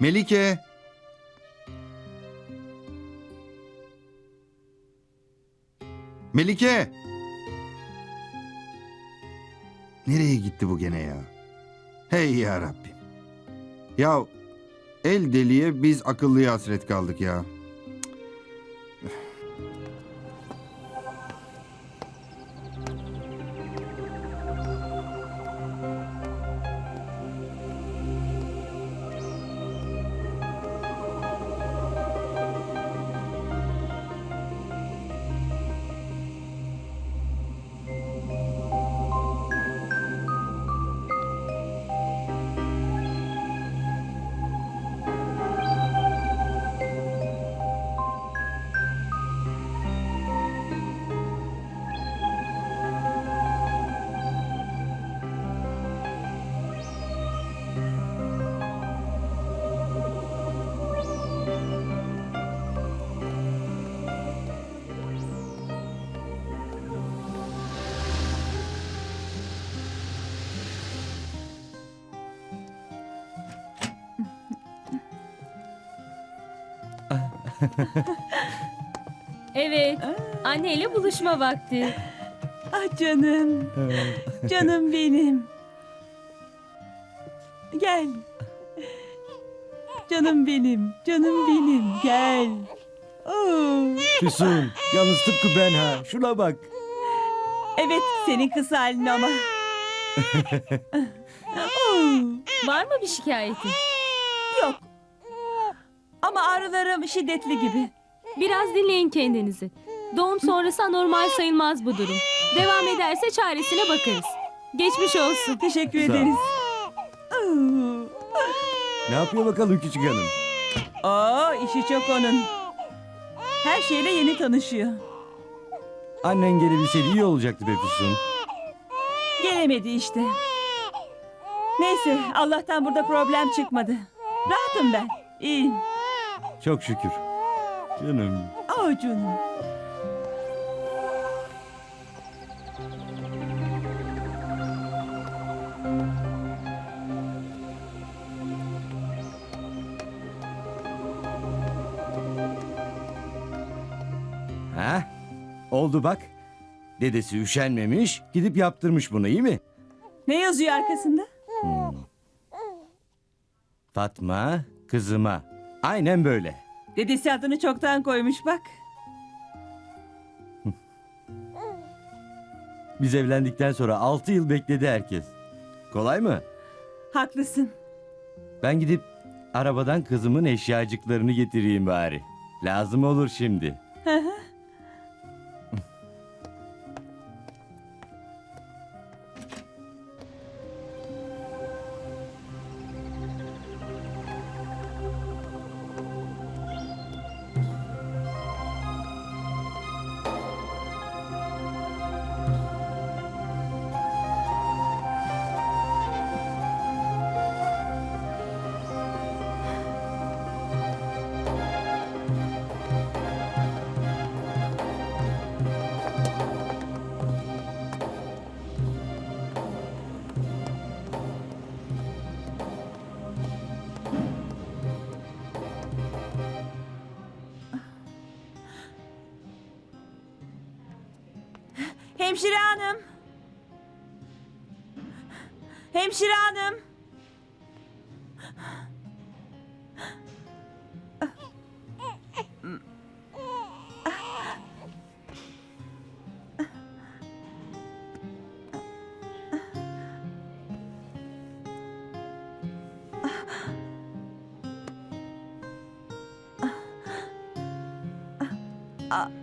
Melike. Melike. Nereye gitti bu gene ya? Hey ya Rabbim. Ya el deliye biz akıllıya hasret kaldık ya. Evet. Anneyle buluşma vakti. Ah canım. canım benim. Gel. Canım benim. Canım benim. Gel. Oo. Füsun, yalnız tıpkı ben ha. Şuna bak. Evet senin kız halin ama. Oo. Var mı bir şikayetin? Yok. Ama ağrılarım şiddetli gibi. Biraz dinleyin kendinizi. Doğum sonrası anormal sayılmaz bu durum. Devam ederse çaresine bakarız. Geçmiş olsun. Teşekkür Sağ ol. ederiz. Ne yapıyor bakalım küçük hanım? Oo, işi çok onun. Her şeyle yeni tanışıyor. Annen gelebilseydi iyi olacaktı be Füsun. Gelemedi işte. Neyse Allah'tan burada problem çıkmadı. Rahatım ben. İyiyim. Çok şükür. Canım. Canım. Ha? Oldu bak. Dedesi üşenmemiş, gidip yaptırmış bunu iyi mi? Ne yazıyor arkasında? Fatma, kızıma. Aynen böyle. Dedesi adını çoktan koymuş bak. Biz evlendikten sonra 6 yıl bekledi herkes. Kolay mı? Haklısın. Ben gidip arabadan kızımın eşyacıklarını getireyim bari. Lazım olur şimdi. Hemşire hanım. Hemşire hanım. Ah.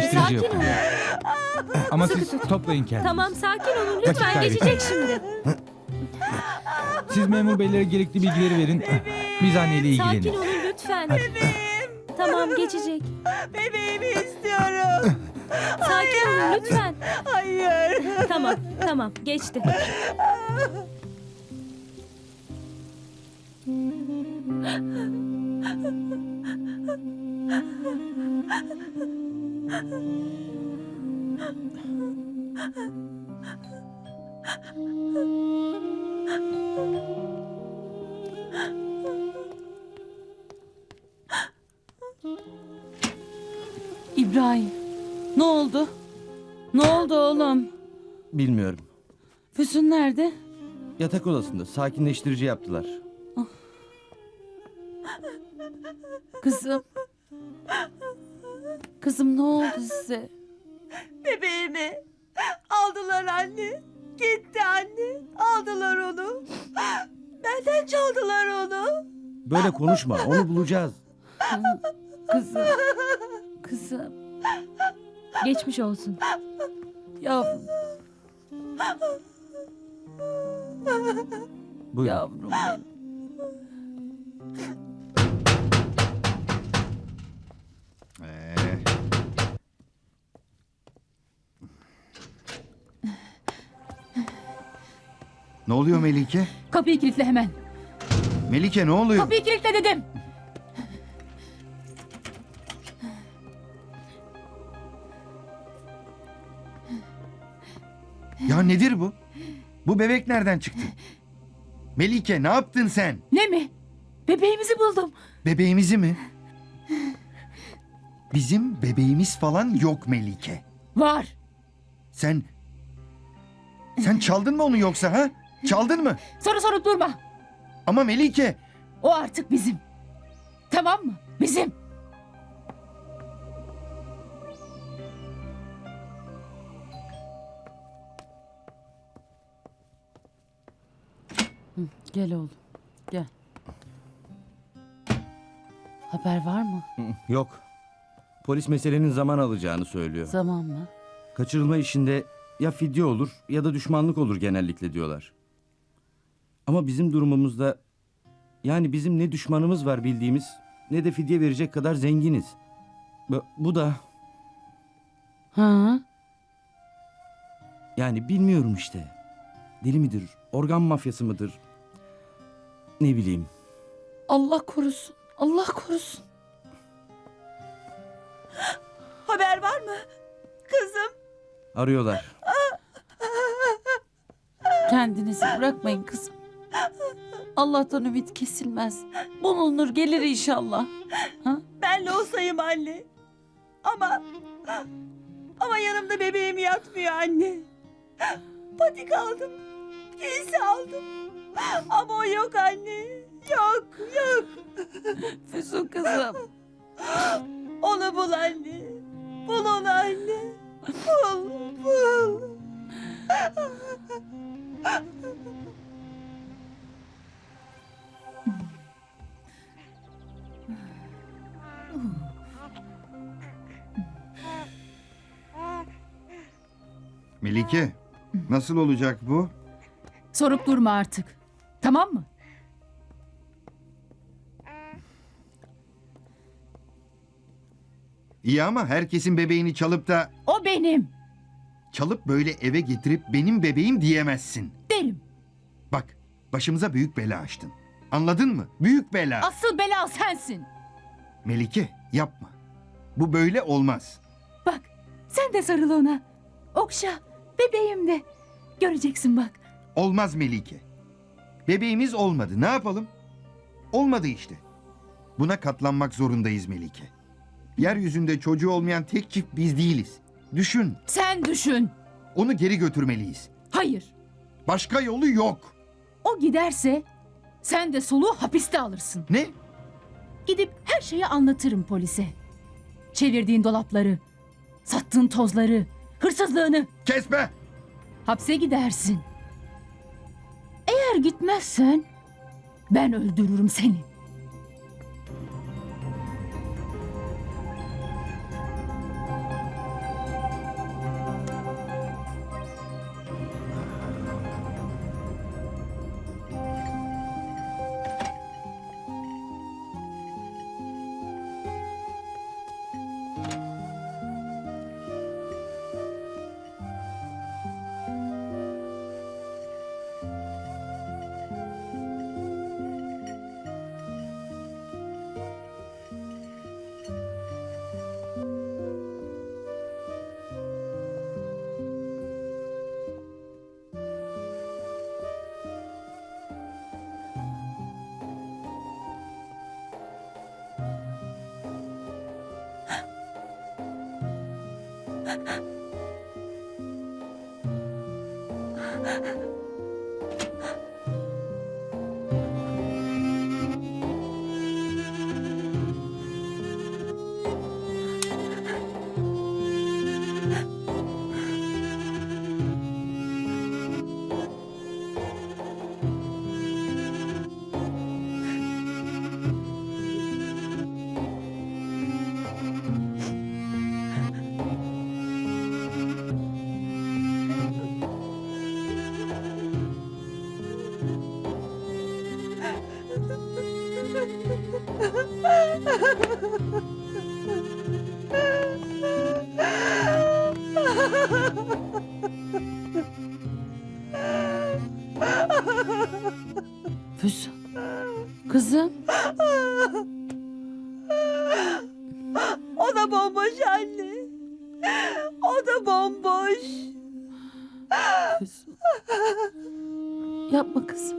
Sakinleştirici Sakin yapın. olun. Ama siz toplayın kendinizi. Tamam sakin olun Vakit lütfen kaybetmeyin. geçecek şimdi. Siz memur beylere gerekli bilgileri verin. Biz anneyle Sakin ilgilenin. olun lütfen. Tamam geçecek. Bebeğimi istiyorum. Sakin olun lütfen. Hayır. Tamam tamam geçti. İbrahim. Ne oldu? Ne oldu oğlum? Bilmiyorum. Füsun nerede? Yatak odasında sakinleştirici yaptılar. Kızım. Kızım ne oldu size? Bebeğimi aldılar anne. Gitti anne. Aldılar onu. Benden çaldılar onu. Böyle konuşma onu bulacağız. Kızım. Kızım. Geçmiş olsun. Yavrum. Buyurun. Yavrum benim. Ne oluyor Melike? Kapıyı kilitle hemen. Melike ne oluyor? Kapıyı kilitle dedim. Ya nedir bu? Bu bebek nereden çıktı? Melike ne yaptın sen? Ne mi? Bebeğimizi buldum. Bebeğimizi mi? Bizim bebeğimiz falan yok Melike. Var. Sen... Sen çaldın mı onu yoksa ha? Çaldın mı? Soru sorup durma. Ama Melike... O artık bizim. Tamam mı? Bizim. Gel oğlum. Gel. Haber var mı? Yok. Polis meselenin zaman alacağını söylüyor. Zaman mı? Kaçırılma işinde ya fidye olur ya da düşmanlık olur genellikle diyorlar. Ama bizim durumumuzda yani bizim ne düşmanımız var bildiğimiz ne de fidye verecek kadar zenginiz. Bu- Bu da Ha? yani bilmiyorum işte. Deli midir? Organ mafyası mıdır? Ne bileyim. Allah korusun. Allah korusun. Haber var mı? Kızım. Arıyorlar. Kendinizi bırakmayın kızım. Allah'tan ümit kesilmez. Bulunur gelir inşallah. Ben Losa'yım anne. Ama... Ama yanımda bebeğim yatmıyor anne. Patik aldım. Giysi aldım. Ama o yok anne. Yok, yok. Füsun kızım. Onu bul anne. Bul onu anne. Bul, bul. Melike nasıl olacak bu? Sorup durma artık. Tamam mı? İyi ama herkesin bebeğini çalıp da... O benim. Çalıp böyle eve getirip benim bebeğim diyemezsin. Derim. Bak başımıza büyük bela açtın. Anladın mı? Büyük bela. Asıl bela sensin. Melike yapma. Bu böyle olmaz. Bak sen de sarıl ona. Okşa. Bebeğim de. Göreceksin bak. Olmaz Melike. Bebeğimiz olmadı. Ne yapalım? Olmadı işte. Buna katlanmak zorundayız Melike. Yeryüzünde çocuğu olmayan tek çift biz değiliz. Düşün. Sen düşün. Onu geri götürmeliyiz. Hayır. Başka yolu yok. O giderse sen de soluğu hapiste alırsın. Ne? Gidip her şeyi anlatırım polise. Çevirdiğin dolapları, sattığın tozları, hırsızlığını. Kes be! Hapse gidersin. Eğer gitmezsen ben öldürürüm seni. Füsun. Kızım. O da bomboş anne. O da bomboş. Füsun. Yapma kızım.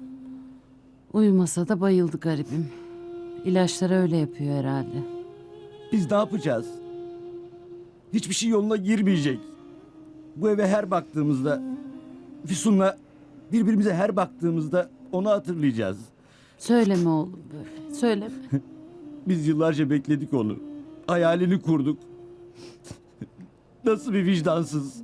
Uyumasa da bayıldı garibim. İlaçları öyle yapıyor herhalde. Biz ne yapacağız? Hiçbir şey yoluna girmeyecek. Bu eve her baktığımızda Füsun'la birbirimize her baktığımızda onu hatırlayacağız. Söyleme oğlum böyle. Söyleme. Biz yıllarca bekledik onu. Hayalini kurduk. Nasıl bir vicdansız.